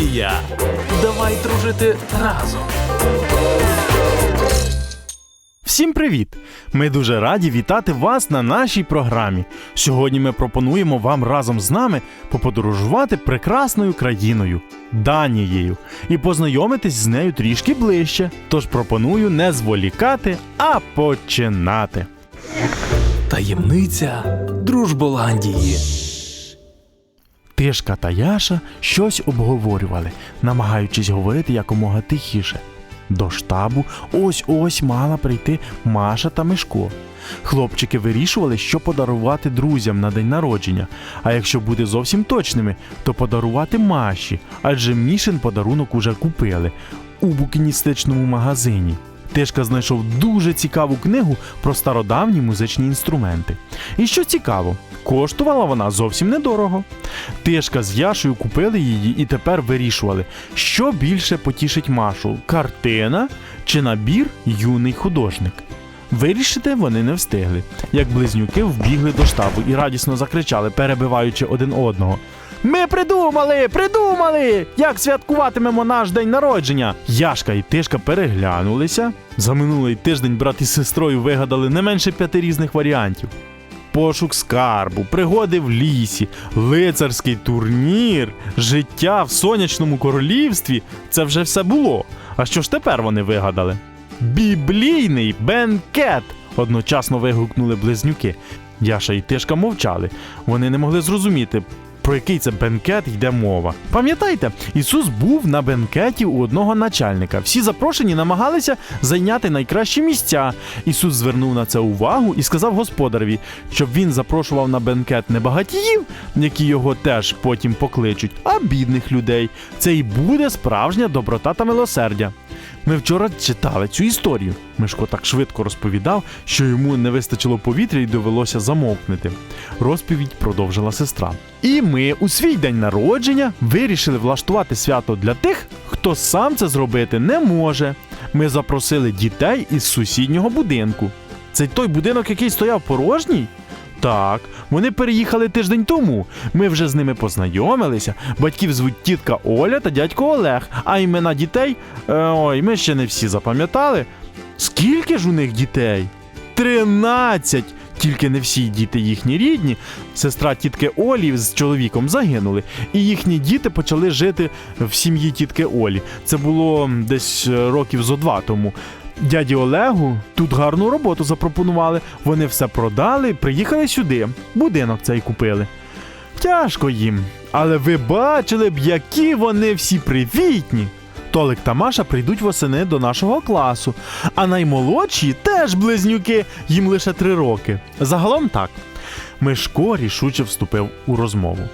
Голландія. Давай дружити разом. Всім привіт! Ми дуже раді вітати вас на нашій програмі. Сьогодні ми пропонуємо вам разом з нами поподорожувати прекрасною країною Данією і познайомитись з нею трішки ближче. Тож пропоную не зволікати, а починати. Таємниця Дружболандії. Тишка та Яша щось обговорювали, намагаючись говорити якомога тихіше. До штабу ось ось мала прийти Маша та Мишко. Хлопчики вирішували, що подарувати друзям на день народження. А якщо бути зовсім точними, то подарувати Маші, адже Мішин подарунок уже купили у букіністичному магазині. Тишка знайшов дуже цікаву книгу про стародавні музичні інструменти. І що цікаво, коштувала вона зовсім недорого. Тишка з Яшею купили її і тепер вирішували, що більше потішить Машу картина чи набір юний художник. Вирішити вони не встигли, як близнюки вбігли до штабу і радісно закричали, перебиваючи один одного. Ми придумали, придумали! Як святкуватимемо наш день народження? Яшка і Тишка переглянулися. За минулий тиждень брат із сестрою вигадали не менше п'яти різних варіантів пошук скарбу, пригоди в лісі, лицарський турнір, життя в сонячному королівстві це вже все було. А що ж тепер вони вигадали? Біблійний бенкет! одночасно вигукнули близнюки. Яша і Тишка мовчали. Вони не могли зрозуміти, про який це бенкет йде мова. Пам'ятаєте, Ісус був на бенкеті у одного начальника. Всі запрошені намагалися зайняти найкращі місця. Ісус звернув на це увагу і сказав господареві, щоб він запрошував на бенкет не багатіїв, які його теж потім покличуть, а бідних людей. Це і буде справжня доброта та милосердя. Ми вчора читали цю історію. Мишко так швидко розповідав, що йому не вистачило повітря і довелося замовкнути. Розповідь продовжила сестра. І ми у свій день народження вирішили влаштувати свято для тих, хто сам це зробити не може. Ми запросили дітей із сусіднього будинку. Це той будинок, який стояв порожній? Так, вони переїхали тиждень тому. Ми вже з ними познайомилися. Батьків звуть тітка Оля та дядько Олег, а імена дітей. Е, ой, ми ще не всі запам'ятали. Скільки ж у них дітей? Тринадцять! Тільки не всі діти їхні рідні. Сестра тітки Олі з чоловіком загинули, і їхні діти почали жити в сім'ї тітки Олі. Це було десь е, років зо два тому. Дяді Олегу тут гарну роботу запропонували. Вони все продали, приїхали сюди. Будинок цей купили. Тяжко їм. Але ви бачили б, які вони всі привітні. Толик та Маша прийдуть восени до нашого класу, а наймолодші теж близнюки, їм лише три роки. Загалом так. Мишко рішуче вступив у розмову.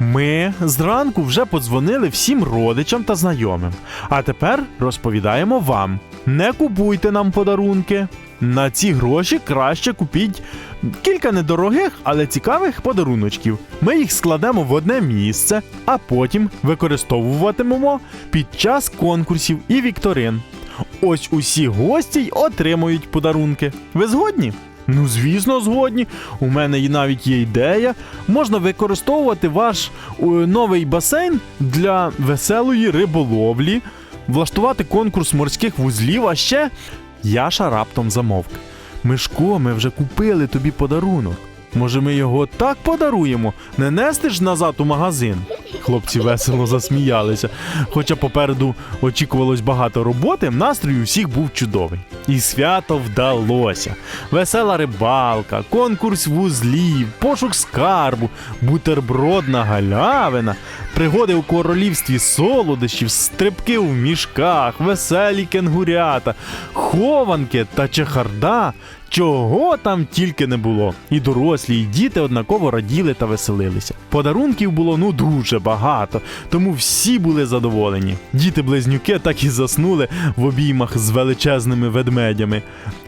Ми зранку вже подзвонили всім родичам та знайомим. А тепер розповідаємо вам: не купуйте нам подарунки. На ці гроші краще купіть кілька недорогих, але цікавих подаруночків. Ми їх складемо в одне місце, а потім використовуватимемо під час конкурсів і вікторин. Ось усі гості й отримують подарунки. Ви згодні? Ну, звісно, згодні. У мене навіть є ідея. Можна використовувати ваш е, новий басейн для веселої риболовлі, влаштувати конкурс морських вузлів, а ще Яша раптом замовк. Мишко, ми вже купили тобі подарунок. Може, ми його так подаруємо? Не нести ж назад у магазин? Хлопці весело засміялися. Хоча попереду очікувалось багато роботи, настрій у всіх був чудовий. І свято вдалося. Весела рибалка, конкурс вузлів, пошук скарбу, бутербродна галявина, пригоди у королівстві солодощів, стрибки в мішках, веселі кенгурята, хованки та чехарда. Чого там тільки не було. І дорослі, і діти однаково раділи та веселилися. Подарунків було ну дуже багато, тому всі були задоволені. Діти-близнюки так і заснули в обіймах з величезними ведмедями.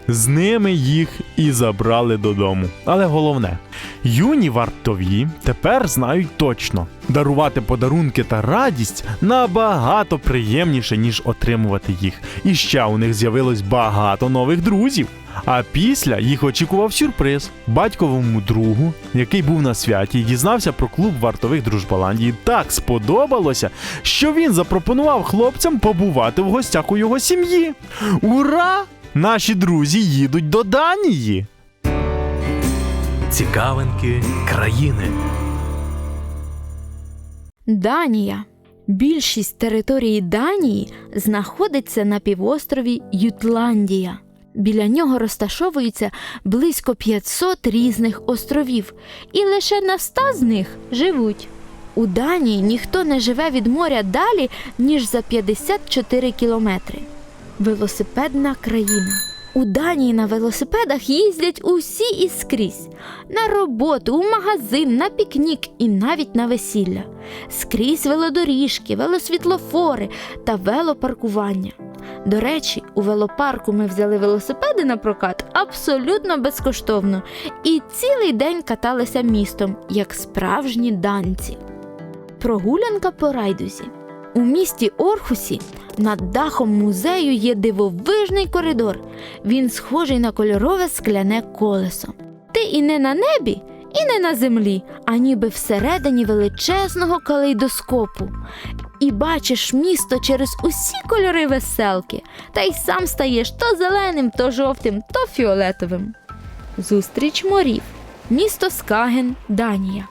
З ними їх і забрали додому. Але головне, юні вартові тепер знають точно, дарувати подарунки та радість набагато приємніше, ніж отримувати їх. І ще у них з'явилось багато нових друзів. А після їх очікував сюрприз батьковому другу, який був на святі дізнався про клуб вартових Дружбаландії. Так сподобалося, що він запропонував хлопцям побувати в гостях у його сім'ї. Ура! Наші друзі їдуть до Данії. Цікавинки країни. Данія. Більшість території Данії знаходиться на півострові Ютландія. Біля нього розташовується близько 500 різних островів, і лише на 100 з них живуть. У Данії ніхто не живе від моря далі, ніж за 54 кілометри. Велосипедна країна. У Данії на велосипедах їздять усі і скрізь на роботу, у магазин, на пікнік і навіть на весілля. Скрізь велодоріжки, велосвітлофори та велопаркування. До речі, у велопарку ми взяли велосипеди на прокат абсолютно безкоштовно і цілий день каталися містом, як справжні данці. Прогулянка по райдузі. У місті Орхусі над дахом музею є дивовижний коридор. Він схожий на кольорове скляне колесо. Ти і не на небі, і не на землі, а ніби всередині величезного калейдоскопу. І бачиш місто через усі кольори веселки, та й сам стаєш то зеленим, то жовтим, то фіолетовим. Зустріч морів. Місто Скаген, Данія.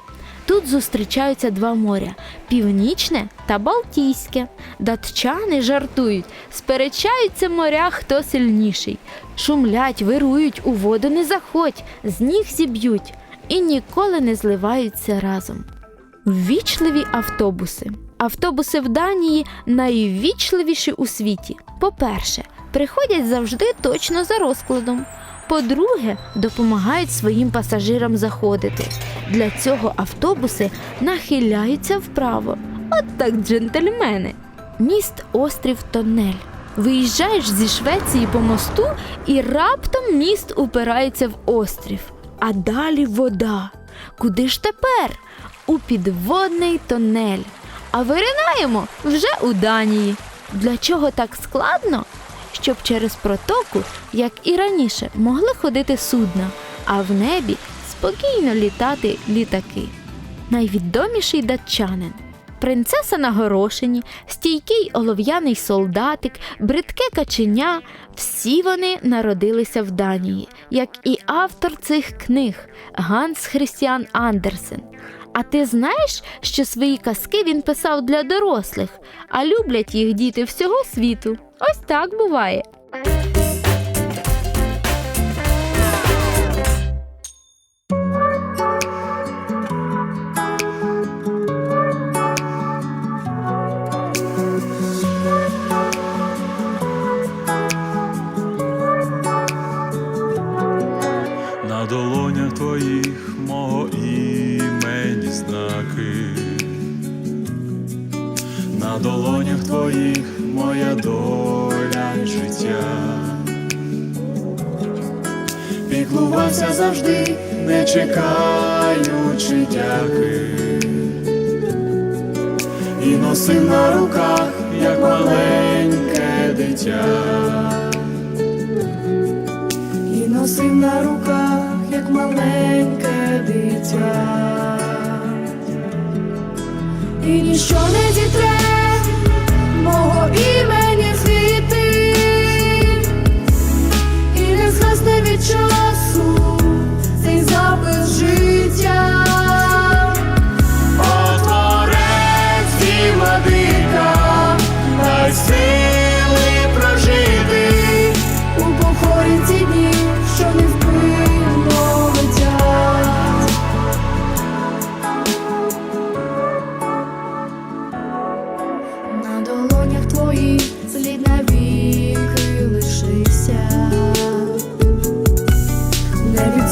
Тут зустрічаються два моря північне та Балтійське. Датчани жартують, сперечаються моря, хто сильніший. Шумлять, вирують, у воду не заходь, з ніг зіб'ють і ніколи не зливаються разом. Ввічливі автобуси. Автобуси в Данії найввічливіші у світі. По-перше, приходять завжди точно за розкладом. По-друге, допомагають своїм пасажирам заходити. Для цього автобуси нахиляються вправо. От так джентльмени. Міст острів Тоннель. Виїжджаєш зі Швеції по мосту, і раптом міст упирається в острів. А далі вода. Куди ж тепер? У підводний тонель. А виринаємо вже у Данії. Для чого так складно? Щоб через протоку, як і раніше, могли ходити судна, а в небі спокійно літати літаки. Найвідоміший датчанин. Принцеса на горошині, стійкий олов'яний солдатик, бридке каченя всі вони народилися в Данії, як і автор цих книг Ганс Христіан Андерсен. А ти знаєш, що свої казки він писав для дорослих, а люблять їх діти всього світу. Ось так буває. Чекаючи дяки, і носив на руках, як маленьке дитя. І носив на руках, як маленьке дитя. І ніщо не зітре мого імені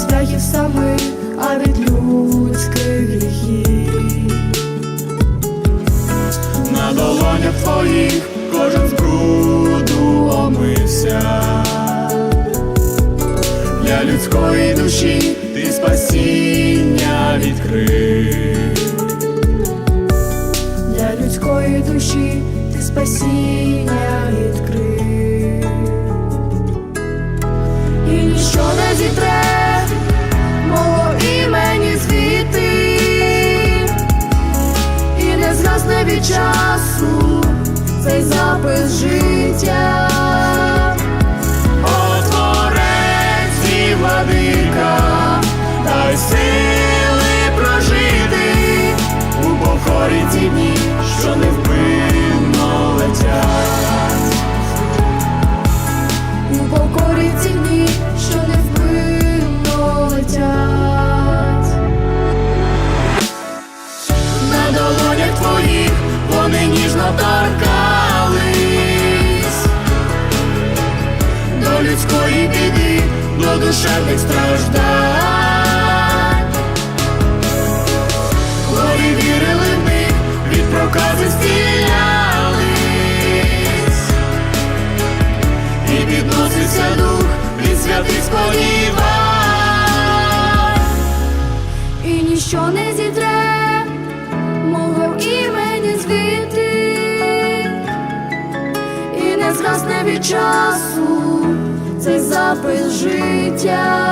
страхів самих, а від людських гріхів. На долонях твоїх кожен з бруду омився. Для людської душі ти спасіння відкрив. Для людської душі ти спасіння відкрив. І ніщо часу цей запис життя. доріг, вони ніжно торкались до людської біди, до душевних страждань, хворі вірили в них, від прокази стілялись, і підносився дух від святих сподівань. І не від часу цей запис життя.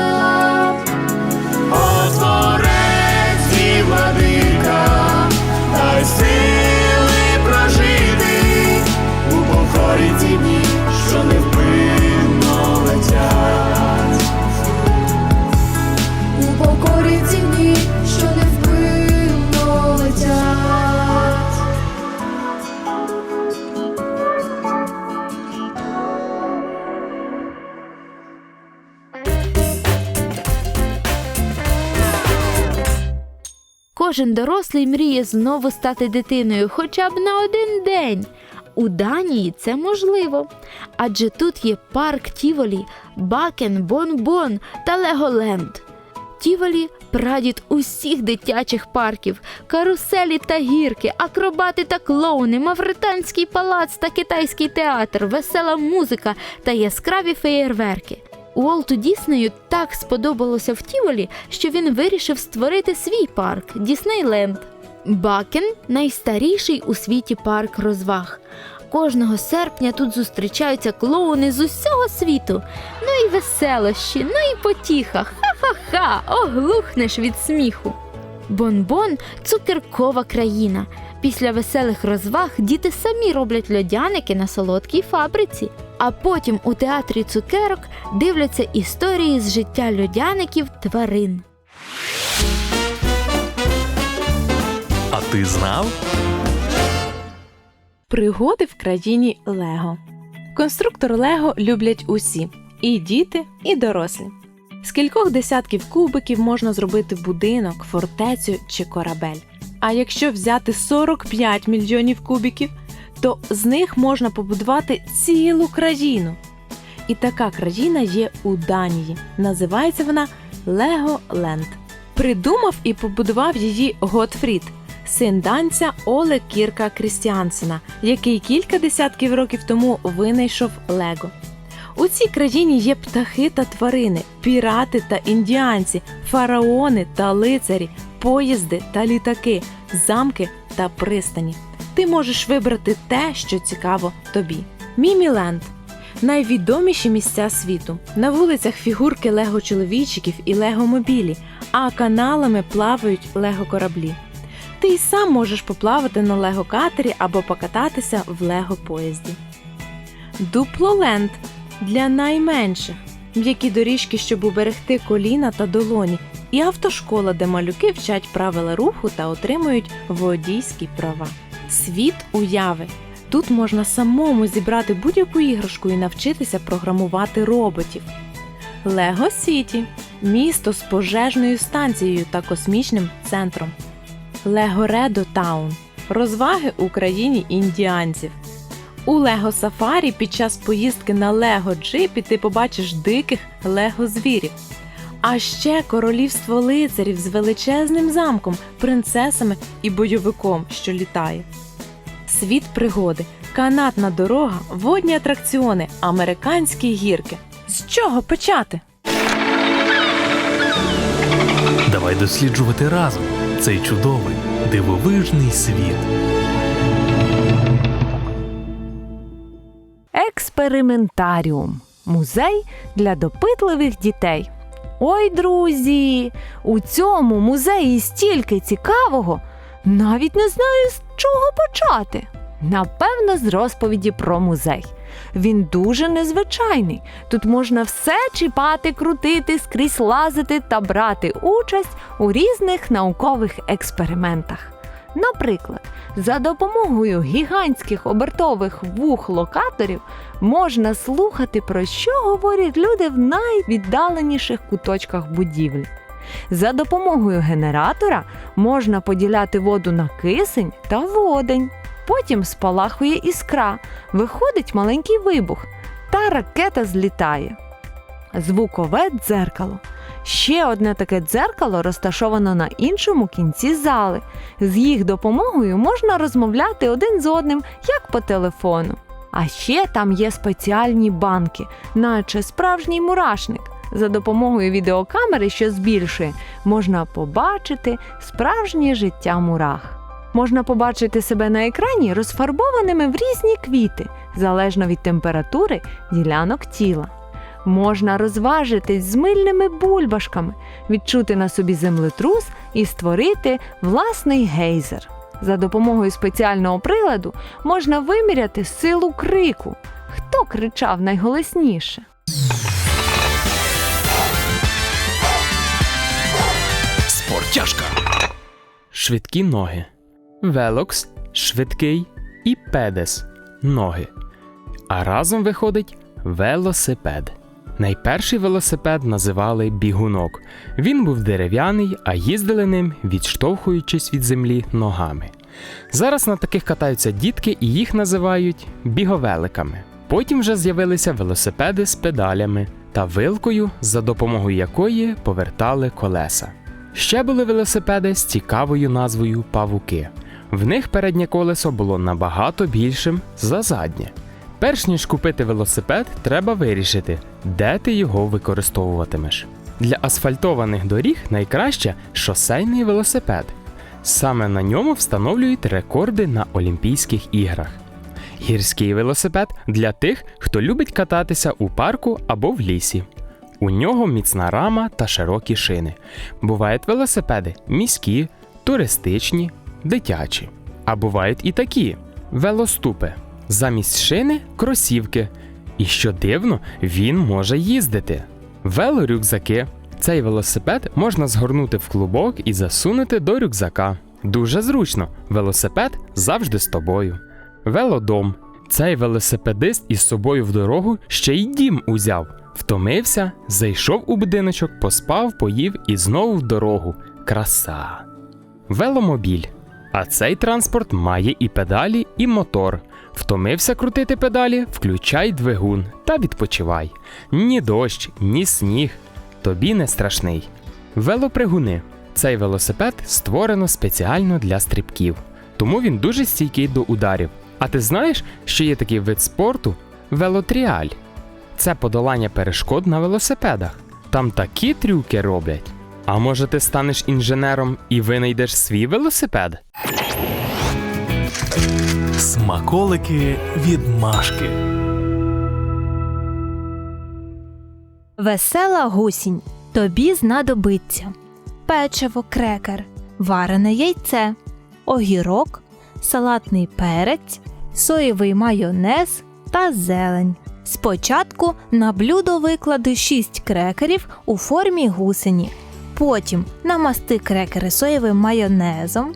Кожен дорослий мріє знову стати дитиною хоча б на один день. У Данії це можливо, адже тут є парк Тіволі, Бакен, Бон-Бон та Леголенд. Тіволі прадід усіх дитячих парків, каруселі та гірки, акробати та клоуни, мавританський палац та китайський театр, весела музика та яскраві феєрверки. Уолту Діснею так сподобалося в Тіволі, що він вирішив створити свій парк Діснейленд. Бакен найстаріший у світі парк розваг. Кожного серпня тут зустрічаються клоуни з усього світу. Ну і веселощі, ну і потіха. Ха-ха-ха, оглухнеш від сміху. Бон-бон цукеркова країна. Після веселих розваг діти самі роблять льодяники на солодкій фабриці. А потім у театрі цукерок дивляться історії з життя льодяників тварин. А ти знав? Пригоди в країні Лего. Конструктор Лего люблять усі і діти, і дорослі. З кількох десятків кубиків можна зробити будинок, фортецю чи корабель. А якщо взяти 45 мільйонів кубиків, то з них можна побудувати цілу країну. І така країна є у Данії. Називається вона Леголенд. Придумав і побудував її Готфрід, син данця Оле Кірка Крістіансена, який кілька десятків років тому винайшов Лего. У цій країні є птахи та тварини, пірати та індіанці, фараони та лицарі, поїзди та літаки, замки та пристані. Ти можеш вибрати те, що цікаво тобі. Міміленд найвідоміші місця світу. На вулицях фігурки лего чоловічиків і лего мобілі, а каналами плавають лего кораблі. Ти й сам можеш поплавати на лего катері або покататися в лего поїзді. Дуплоленд для найменших. М'які доріжки, щоб уберегти коліна та долоні, і автошкола, де малюки вчать правила руху та отримують водійські права. Світ уяви. Тут можна самому зібрати будь-яку іграшку і навчитися програмувати роботів. Лего Сіті місто з пожежною станцією та космічним центром. Лего Редо Таун розваги у країні індіанців. У Лего Сафарі під час поїздки на Лего Джипі ти побачиш диких Лего звірів. А ще королівство лицарів з величезним замком, принцесами і бойовиком, що літає. Світ пригоди, канатна дорога, водні атракціони, американські гірки. З чого почати? Давай досліджувати разом цей чудовий, дивовижний світ. Експериментаріум музей для допитливих дітей. Ой, друзі! У цьому музеї стільки цікавого, навіть не знаю, з чого почати. Напевно, з розповіді про музей. Він дуже незвичайний. Тут можна все чіпати, крутити, скрізь лазити та брати участь у різних наукових експериментах. Наприклад, за допомогою гігантських обертових вух локаторів можна слухати, про що говорять люди в найвіддаленіших куточках будівлі. За допомогою генератора можна поділяти воду на кисень та водень. Потім спалахує іскра, виходить маленький вибух, та ракета злітає. Звукове дзеркало. Ще одне таке дзеркало розташовано на іншому кінці зали. З їх допомогою можна розмовляти один з одним, як по телефону. А ще там є спеціальні банки, наче справжній мурашник. За допомогою відеокамери, що збільшує, можна побачити справжнє життя мурах. Можна побачити себе на екрані розфарбованими в різні квіти, залежно від температури ділянок тіла. Можна розважитись з мильними бульбашками, відчути на собі землетрус і створити власний гейзер. За допомогою спеціального приладу можна виміряти силу крику. Хто кричав найголосніше? Спортяшка. Швидкі ноги. Велокс швидкий і педес ноги. А разом виходить велосипед. Найперший велосипед називали бігунок. Він був дерев'яний, а їздили ним, відштовхуючись від землі ногами. Зараз на таких катаються дітки і їх називають біговеликами. Потім вже з'явилися велосипеди з педалями та вилкою, за допомогою якої повертали колеса. Ще були велосипеди з цікавою назвою павуки. В них переднє колесо було набагато більшим за заднє. Перш ніж купити велосипед, треба вирішити, де ти його використовуватимеш. Для асфальтованих доріг найкраще шосейний велосипед. Саме на ньому встановлюють рекорди на Олімпійських іграх. Гірський велосипед для тих, хто любить кататися у парку або в лісі. У нього міцна рама та широкі шини. Бувають велосипеди міські, туристичні, дитячі. А бувають і такі велоступи. Замість шини кросівки. І що дивно, він може їздити. Велорюкзаки. Цей велосипед можна згорнути в клубок і засунути до рюкзака. Дуже зручно. Велосипед завжди з тобою. Велодом. Цей велосипедист із собою в дорогу ще й дім узяв. Втомився, зайшов у будиночок, поспав, поїв і знову в дорогу. Краса. Веломобіль. А цей транспорт має і педалі, і мотор. Втомився крутити педалі, включай двигун та відпочивай. Ні дощ, ні сніг. Тобі не страшний. Велопригуни. Цей велосипед створено спеціально для стрибків, тому він дуже стійкий до ударів. А ти знаєш, що є такий вид спорту велотріаль? Це подолання перешкод на велосипедах. Там такі трюки роблять. А може ти станеш інженером і винайдеш свій велосипед? Смаколики від Машки. Весела гусінь. Тобі знадобиться печиво, крекер, варене яйце, огірок, салатний перець, соєвий майонез та зелень. Спочатку на блюдо виклади 6 крекерів у формі гусені. Потім намасти крекери соєвим майонезом,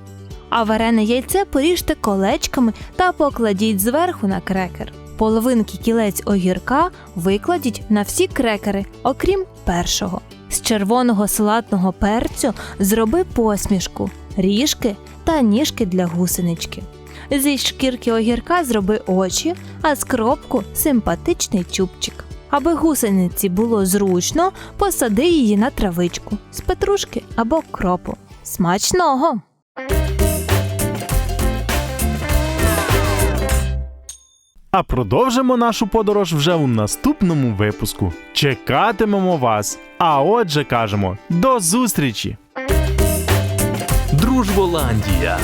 а варене яйце поріжте колечками та покладіть зверху на крекер. Половинки кілець огірка викладіть на всі крекери, окрім першого. З червоного салатного перцю зроби посмішку, ріжки та ніжки для гусенички. Зі шкірки огірка зроби очі, а з кропку симпатичний чубчик. Аби гусениці було зручно, посади її на травичку з петрушки або кропу. Смачного! А продовжимо нашу подорож вже у наступному випуску. Чекатимемо вас. А отже кажемо до зустрічі! Дружболандія.